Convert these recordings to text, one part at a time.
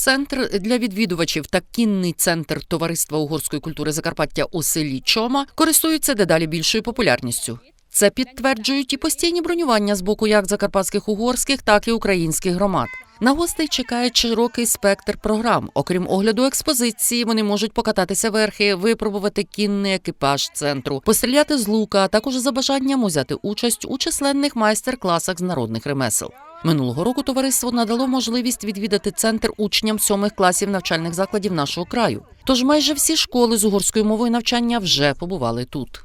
Центр для відвідувачів та кінний центр Товариства угорської культури Закарпаття у селі Чома користуються дедалі більшою популярністю. Це підтверджують і постійні бронювання з боку як закарпатських угорських, так і українських громад. На гостей чекає широкий спектр програм. Окрім огляду експозиції, вони можуть покататися верхи, випробувати кінний екіпаж центру, постріляти з лука, а також за бажанням узяти участь у численних майстер-класах з народних ремесел. Минулого року товариство надало можливість відвідати центр учням сьомих класів навчальних закладів нашого краю. Тож майже всі школи з угорською мовою навчання вже побували тут.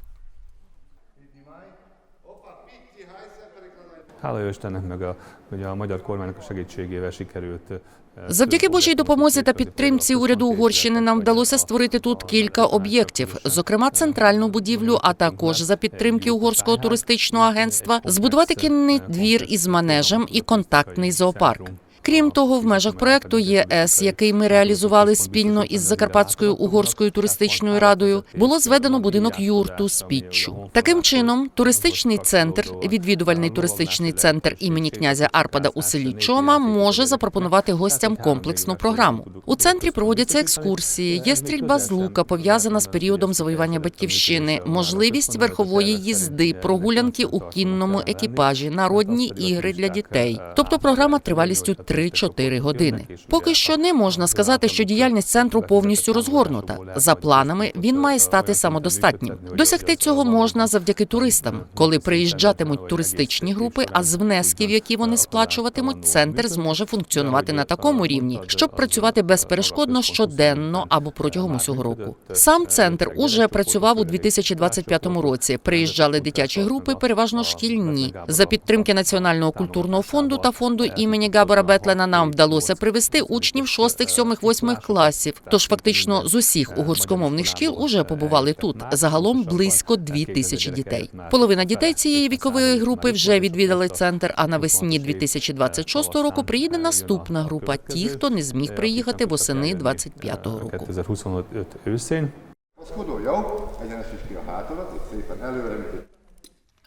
Hála jó Istennek, meg a, ugye a magyar kormánynak a segítségével sikerült. eh, Завдяки Божій допомозі та підтримці уряду Угорщини нам вдалося створити тут кілька об'єктів, зокрема центральну будівлю, а також за підтримки угорського туристичного агентства збудувати кінний двір із манежем і контактний зоопарк. Крім того, в межах проекту ЄС, який ми реалізували спільно із Закарпатською угорською туристичною радою, було зведено будинок юрту з піччю. Таким чином, туристичний центр, відвідувальний туристичний центр імені князя Арпада у селі Чома, може запропонувати гостям комплексну програму. У центрі проводяться екскурсії, є стрільба з лука, пов'язана з періодом завоювання батьківщини, можливість верхової їзди, прогулянки у кінному екіпажі, народні ігри для дітей. Тобто програма тривалістю 3-4 години. Поки що не можна сказати, що діяльність центру повністю розгорнута. За планами він має стати самодостатнім. Досягти цього можна завдяки туристам. Коли приїжджатимуть туристичні групи, а з внесків, які вони сплачуватимуть, центр зможе функціонувати на такому рівні, щоб працювати безперешкодно щоденно або протягом усього року. Сам центр уже працював у 2025 році. Приїжджали дитячі групи, переважно шкільні. За підтримки Національного культурного фонду та фонду імені Габора Бетлена нам вдалося привести учнів 6, 7, 8 класів. Тож фактично з усіх угорськомовних шкіл уже побували тут. Загалом близько 2 тисячі дітей. Половина дітей цієї вікової групи вже відвідали центр. А навесні 2026 року приїде наступна група. Ті, хто не зміг приїхати восени 25-го року. 2025 őszén. Kapaszkodó, jó? Egyenesíts ki a hátadat, itt szépen előre,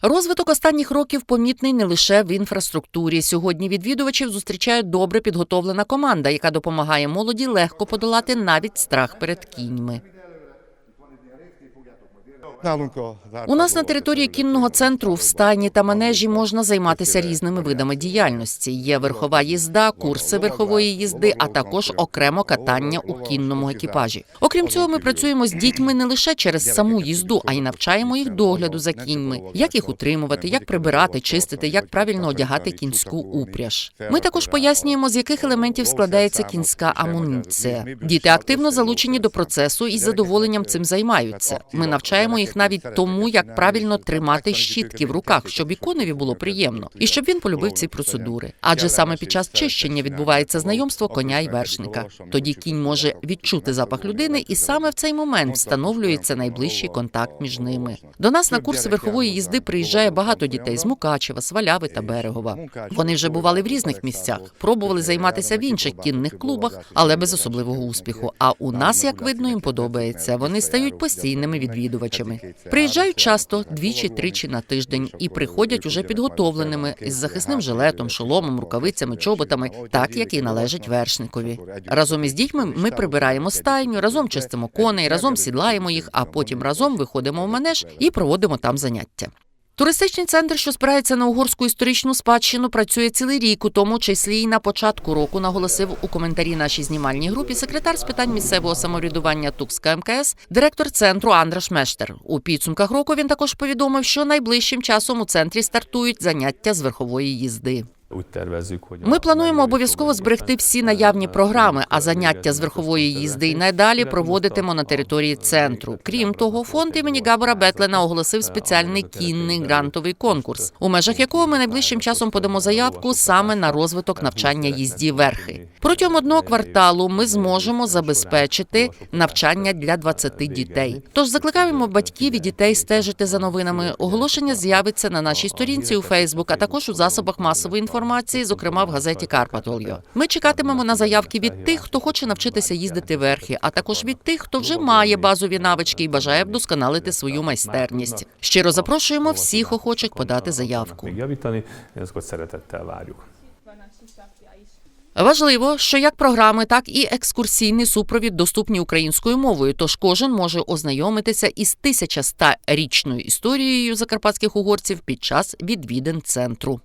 Розвиток останніх років помітний не лише в інфраструктурі. Сьогодні відвідувачів зустрічає добре підготовлена команда, яка допомагає молоді легко подолати навіть страх перед кіньми. У нас на території кінного центру в стайні та манежі можна займатися різними видами діяльності. Є верхова їзда, курси верхової їзди, а також окремо катання у кінному екіпажі. Окрім цього, ми працюємо з дітьми не лише через саму їзду, а й навчаємо їх догляду за кіньми, як їх утримувати, як прибирати, чистити, як правильно одягати кінську упряж. Ми також пояснюємо, з яких елементів складається кінська амуніція. Діти активно залучені до процесу і з задоволенням цим займаються. Ми навчаємо їх навіть тому, як правильно тримати щітки в руках, щоб іконові було приємно, і щоб він полюбив ці процедури. Адже саме під час чищення відбувається знайомство коня і вершника. Тоді кінь може відчути запах людини, і саме в цей момент встановлюється найближчий контакт між ними. До нас на курси верхової їзди приїжджає багато дітей з Мукачева, Сваляви та Берегова. Вони вже бували в різних місцях, пробували займатися в інших кінних клубах, але без особливого успіху. А у нас, як видно, їм подобається. Вони стають постійними відвідувачами. Приїжджають часто двічі-тричі на тиждень і приходять уже підготовленими із захисним жилетом, шоломом, рукавицями, чоботами, так як і належить вершникові. Разом із дітьми ми прибираємо стайню, разом чистимо коней, разом сідлаємо їх, а потім разом виходимо в манеж і проводимо там заняття. Туристичний центр, що спирається на угорську історичну спадщину, працює цілий рік, у тому числі й на початку року, наголосив у коментарі нашій знімальній групі секретар з питань місцевого самоврядування Тукска МКС, директор центру Андраш Мештер. У підсумках року він також повідомив, що найближчим часом у центрі стартують заняття з верхової їзди. Ми плануємо обов'язково зберегти всі наявні програми, а заняття з верхової їзди й надалі проводитимо на території центру. Крім того, фонд імені Габора Бетлена оголосив спеціальний кінний грантовий конкурс, у межах якого ми найближчим часом подамо заявку саме на розвиток навчання їзді верхи. Протягом одного кварталу ми зможемо забезпечити навчання для 20 дітей. Тож закликаємо батьків і дітей стежити за новинами. Оголошення з'явиться на нашій сторінці у Фейсбук, а також у засобах масової інформації, зокрема в газеті Карпатольо. Ми чекатимемо на заявки від тих, хто хоче навчитися їздити верхи, а також від тих, хто вже має базові навички і бажає вдосконалити свою майстерність. Щиро запрошуємо всіх охочих подати заявку. Важливо, що як програми, так і екскурсійний супровід доступні українською мовою, тож кожен може ознайомитися із 1100-річною історією закарпатських угорців під час відвідин центру.